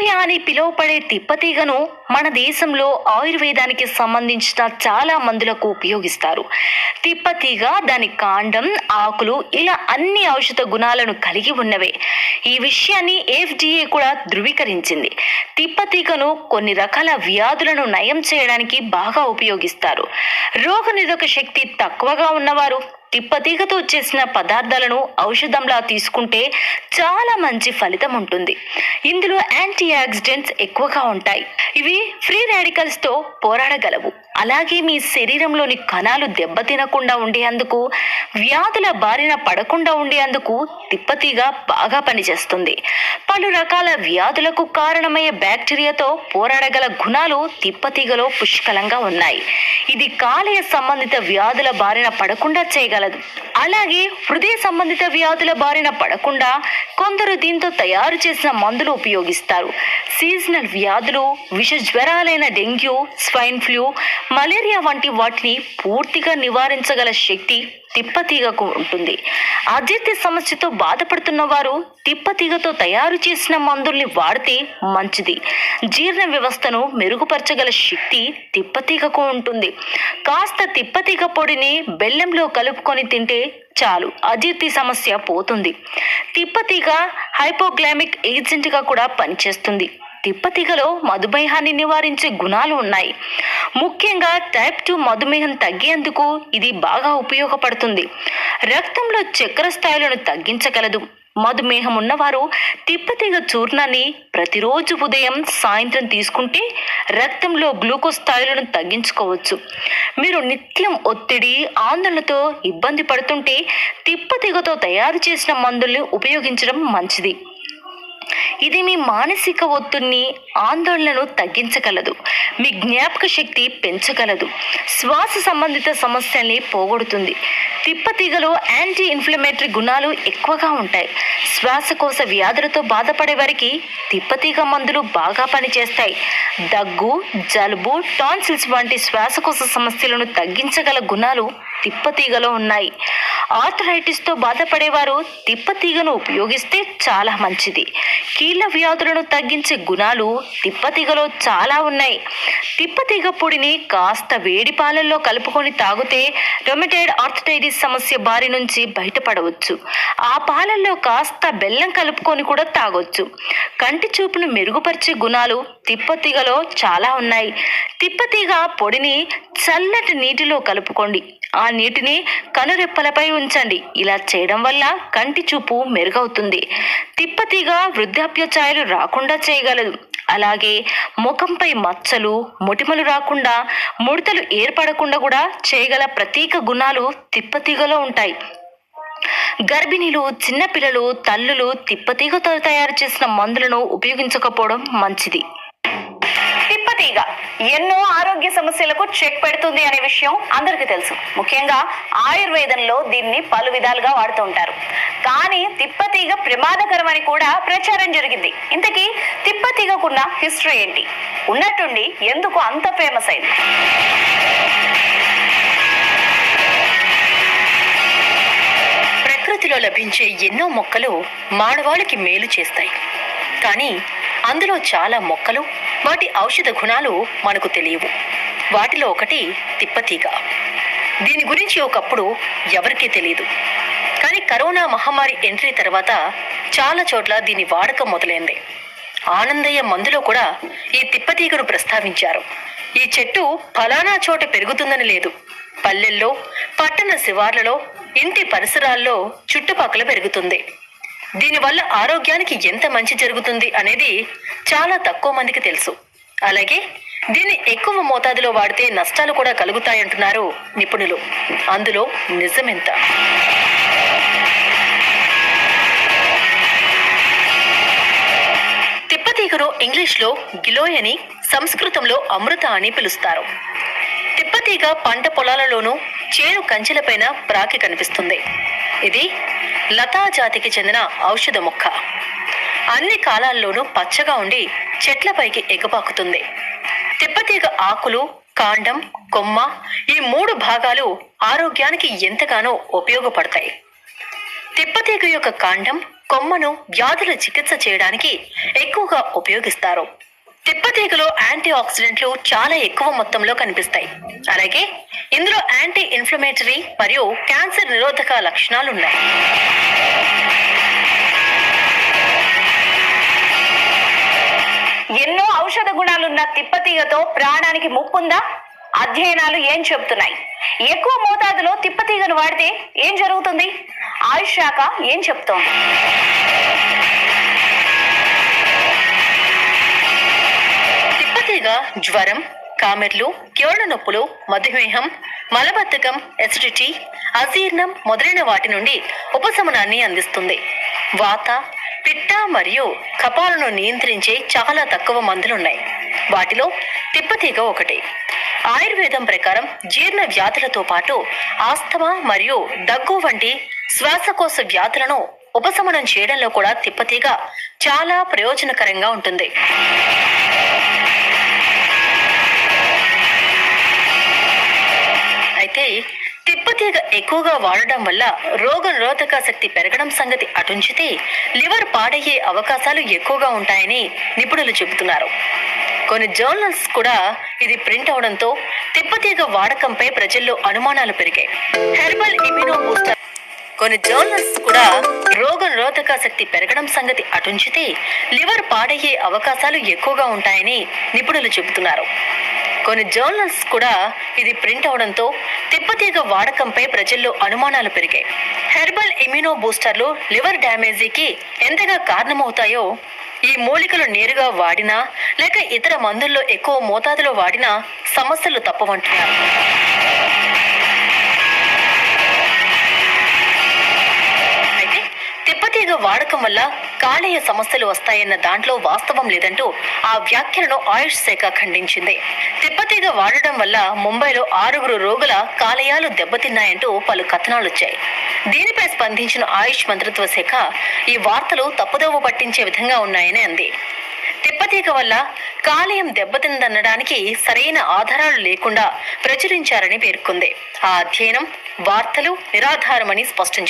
గిలోయా అని పిలువపడే తిప్పతీగను మన దేశంలో ఆయుర్వేదానికి సంబంధించిన చాలా మందులకు ఉపయోగిస్తారు. తిప్పతీగ దాని కాండం ఆకులు ఇలా అన్ని ఔషధ గుణాలను కలిగి ఉన్నవే. ఈ విషయాన్ని ఎఫ్డిఏ కూడా ధృవీకరించింది. తిప్పతీగను కొన్ని రకాల వ్యాధులను నయం చేయడానికి బాగా ఉపయోగిస్తారు. రోగనిరోధక శక్తి తక్కువగా ఉన్నవారు తిప్పతీగతో చేసిన పదార్థాలను ఔషధంలా తీసుకుంటే చాలా మంచి ఫలితం ఉంటుంది. ఇందులో యాంటీ ఆక్సిడెంట్స్ ఎక్కువగా ఉంటాయి. ఇవి ఫ్రీ రాడికల్స్తో పోరాడగలవు. అలాగే మీ శరీరంలోని కణాలు దెబ్బతినకుండా ఉండేందుకు వ్యాధుల బారిన పడకుండా ఉండేందుకు తిప్పతీగా బాగా పనిచేస్తుంది. పలు రకాల వ్యాధులకు కారణమయ్యే బ్యాక్టీరియాతో పోరాడగల గుణాలు తిప్పతీగలో పుష్కలంగా ఉన్నాయి. ఇది కాలేయ సంబంధిత వ్యాధుల బారిన పడకుండా చేయగలదు. అలాగే హృదయ సంబంధిత వ్యాధుల బారిన పడకుండా కొందరు దీంతో తయారు చేసిన మందులు ఉపయోగిస్తారు. సీజనల్ వ్యాధులు విష జ్వరాలైన డెంగ్యూ స్వైన్ ఫ్లూ మలేరియా వంటి వాటిని పూర్తిగా నివారించగల శక్తి తిప్పతీగకు ఉంటుంది. అజీర్తి సమస్యతో బాధపడుతున్న వారు తిప్పతీగతో తయారు చేసిన మందుల్ని వాడితే మంచిది. జీర్ణ వ్యవస్థను మెరుగుపరచగల శక్తి తిప్పతీగకు ఉంటుంది. కాస్త తిప్పతీగ పొడిని బెల్లంలో కలుపుకొని తింటే చాలు అజీర్తి సమస్య పోతుంది. తిప్పతీగ హైపోగ్లామిక్ ఏజెంట్గా కూడా పనిచేస్తుంది. తిప్పతీగలో మధుమేహాన్ని నివారించే గుణాలు ఉన్నాయి. ముఖ్యంగా టైప్ టూ మధుమేహం తగ్గేందుకు ఇది బాగా ఉపయోగపడుతుంది. రక్తంలో చక్కెర స్థాయిలను తగ్గించగలదు. మధుమేహం ఉన్నవారు తిప్పతీగ చూర్ణాన్ని ప్రతిరోజు ఉదయం సాయంత్రం తీసుకుంటే రక్తంలో గ్లూకోజ్ స్థాయిలను తగ్గించుకోవచ్చు. మీరు నిత్యం ఒత్తిడి ఆందోళనతో ఇబ్బంది పడుతుంటే తిప్పతీగతో తయారు చేసిన మందుల్ని ఉపయోగించడం మంచిది. ఇది మీ మానసిక ఒత్తిడిని ఆందోళనను తగ్గించగలదు. మీ జ్ఞాపక శక్తి పెంచగలదు. శ్వాస సంబంధిత సమస్యల్ని పోగొడుతుంది. తిప్పతీగలో యాంటీ ఇన్ఫ్లమేటరీ గుణాలు ఎక్కువగా ఉంటాయి. శ్వాసకోశ వ్యాధులతో బాధపడే వారికి తిప్పతీగ మందులు బాగా పనిచేస్తాయి. దగ్గు జలుబు టాన్సిల్స్ వంటి శ్వాసకోశ సమస్యలను తగ్గించగల గుణాలు తిప్పతీగలో ఉన్నాయి. ఆర్థరైటిస్తో బాధపడేవారు తిప్పతీగను ఉపయోగిస్తే చాలా మంచిది. కీళ్ళ వ్యాధులను తగ్గించే గుణాలు తిప్పతీగలో చాలా ఉన్నాయి. తిప్పతీగ పొడిని కాస్త వేడి పాలల్లో కలుపుకొని తాగితే రొమెటైడ్ ఆర్థరైటిస్ సమస్య బారి నుంచి బయటపడవచ్చు. ఆ పాలల్లో కాస్త బెల్లం కలుపుకొని కూడా తాగొచ్చు. కంటి చూపును మెరుగుపరిచే గుణాలు తిప్పతీగలో చాలా ఉన్నాయి. తిప్పతీగ పొడిని చల్లటి నీటిలో కలుపుకోండి. ఆ నీటిని కనురెప్పలపై ఉంచండి. ఇలా చేయడం వల్ల కంటి చూపు మెరుగవుతుంది. తిప్పతీగ వృద్ధాప్య ఛాయలు రాకుండా చేయగలదు. అలాగే ముఖంపై మచ్చలు మొటిమలు రాకుండా ముడతలు ఏర్పడకుండా కూడా చేయగల ప్రత్యేక గుణాలు తిప్పతీగలో ఉంటాయి. గర్భిణీలు చిన్నపిల్లలు తల్లులు తిప్పతీగతో తయారు చేసిన మందులను ఉపయోగించకపోవడం మంచిది. ఎన్నో ఆరోగ్య సమస్యలకు చెక్ పెడుతుంది అనే విషయం అందరికీ తెలుసు. ముఖ్యంగా ఆయుర్వేదంలో దీన్ని పలు విధాలుగా వాడుతూ ఉంటారు. కానీ తిప్పతీగ ప్రమాదకరమని కూడా ప్రచారం జరిగింది. ఇంతకీ తిప్పతీగకున్న హిస్టరీ ఏంటి? ఉన్నట్టుండి ఎందుకు అంత ఫేమస్ అయింది? ప్రకృతిలో లభించే ఎన్నో మొక్కలు మానవాళికి మేలు చేస్తాయి. కానీ అందులో చాలా మొక్కలు వాటి ఔషధ గుణాలు మనకు తెలియవు. వాటిలో ఒకటి తిప్పతీగ. దీని గురించి ఒకప్పుడు ఎవరికీ తెలియదు కానీ కరోనా మహమ్మారి ఎంట్రీ తర్వాత చాలా చోట్ల దీని వాడకం మొదలైంది. ఆనందయ్య మందులో కూడా ఈ తిప్పతీగను ప్రస్తావించారు. ఈ చెట్టు ఫలానా చోట పెరుగుతుందని లేదు. పల్లెల్లో పట్టణ శివార్లలో ఇంటి పరిసరాల్లో చుట్టుపక్కల పెరుగుతుంది. దీనివల్ల ఆరోగ్యానికి ఎంత మంచి జరుగుతుంది అనేది చాలా తక్కువ మందికి తెలుసు. అలాగే దీన్ని ఎక్కువ మోతాదులో వాడితే నష్టాలు కూడా కలుగుతాయంటున్నారు నిపుణులు. అందులో నిజమెంత? తిప్పతీగను ఇంగ్లీష్లో గిలోయ్ అని సంస్కృతంలో అమృత అని పిలుస్తారు. తిప్పతీగ పంట పొలాలలోనూ చేను కంచెలపైన ప్రాకి కనిపిస్తుంది. ఇది లతా జాతికి చెందిన ఔషధ మొక్క. అన్ని కాలాల్లోనూ పచ్చగా ఉండి చెట్లపైకి ఎగపాకుతుంది తిప్పతీగ ఆకులు కాండం కొమ్మ ఈ మూడు భాగాలు ఆరోగ్యానికి ఎంతగానో ఉపయోగపడతాయి. తిప్పతీగ యొక్క కాండం కొమ్మను వ్యాధుల చికిత్స చేయడానికి ఎక్కువగా ఉపయోగిస్తారు. తిప్పతీగలో యాంటీ ఆక్సిడెంట్లు చాలా ఎక్కువ మొత్తంలో కనిపిస్తాయి. అలాగే ఇందులో యాంటీ ఇన్ఫ్లమేటరీ మరియు క్యాన్సర్ నిరోధక లక్షణాలు ఉన్నాయి ఎన్నో ఔషధ గుణాలున్న తిప్పతీగతో ప్రాణానికి ముప్పుందా? అధ్యయనాలు ఏం చెబుతున్నాయి? ఎక్కువ మోతాదులో తిప్పతీగను వాడితే ఏం జరుగుతుంది? ఆయుష్ శాఖ ఏం చెప్తోంది? ముఖ్యంగా జ్వరం కామెర్లు కీళ్ళ నొప్పులు మధుమేహం మలబద్ధకం ఎసిడిటీ అజీర్ణం మొదలైన వాటి నుండి ఉపశమనాన్ని అందిస్తుంది. వాత పిట్ట మరియు కపాలను నియంత్రించే చాలా తక్కువ మందులున్నాయి. వాటిలో తిప్పతీగ ఒకటి. ఆయుర్వేదం ప్రకారం జీర్ణ వ్యాధులతో పాటు ఆస్తమా మరియు దగ్గు వంటి శ్వాసకోశ వ్యాధులను ఉపశమనం చేయడంలో కూడా తిప్పతీగ చాలా ప్రయోజనకరంగా ఉంటుంది. వాడడం వల్ల రోగ నిరోధక శక్తి పెరగడం సంగతి అటుంచితే లివర్ పాడయ్యే అవకాశాలు ఎక్కువగా ఉంటాయని నిపుణులు చెబుతున్నారు. కొన్ని జర్నల్స్ కూడా ఇది ప్రింట్ అవడంతో తిప్పతీగ వాడకంపై ప్రజల్లో అనుమానాలు పెరిగాయి. Herbal immuno booster. కొన్ని జర్నల్స్ కూడా రోగ నిరోధక శక్తి పెరగడం సంగతి అటుంచితే లివర్ పాడయ్యే అవకాశాలు ఎక్కువగా ఉంటాయని నిపుణులు చెబుతున్నారు. కొన్ని జర్నల్స్ కూడా ఇది ప్రింట్ అవడంతో తిప్పతీగ వాడకంపై ప్రజల్లో అనుమానాలు పెరిగాయి. హెర్బల్ ఇమ్యూనో బూస్టర్లు లివర్ డ్యామేజీకి ఎంతగా కారణమవుతాయో ఈ మూలికలు నేరుగా వాడినా లేక ఇతర మందుల్లో ఎక్కువ మోతాదులో వాడినా సమస్యలు తప్పవంటున్నారు తిప్పతీగ వాడకం వల్ల కాలేయ సమస్యలు వస్తాయన్న దాంట్లో వాస్తవం లేదంటూ ఆ వ్యాఖ్యలను ఆయుష్ శాఖ ఖండించింది. తిప్పతీగ వాడడం వల్ల ముంబైలో ఆరుగురు రోగుల కాలేయాలు దెబ్బతిన్నాయంటూ పలు కథనాలు వచ్చాయి దీనిపై స్పందించిన ఆయుష్ మంత్రిత్వ శాఖ ఈ వార్తలు తప్పుదోవ పట్టించే విధంగా ఉన్నాయని అంది. తిప్పతీగ వల్ల కాలేయం దెబ్బతిందనడానికి సరైన ఆధారాలు లేకుండా ప్రచురించారని పేర్కొంది. ఆ అధ్యయనం వార్తలు నిరాధారమని స్పష్టం చేశారు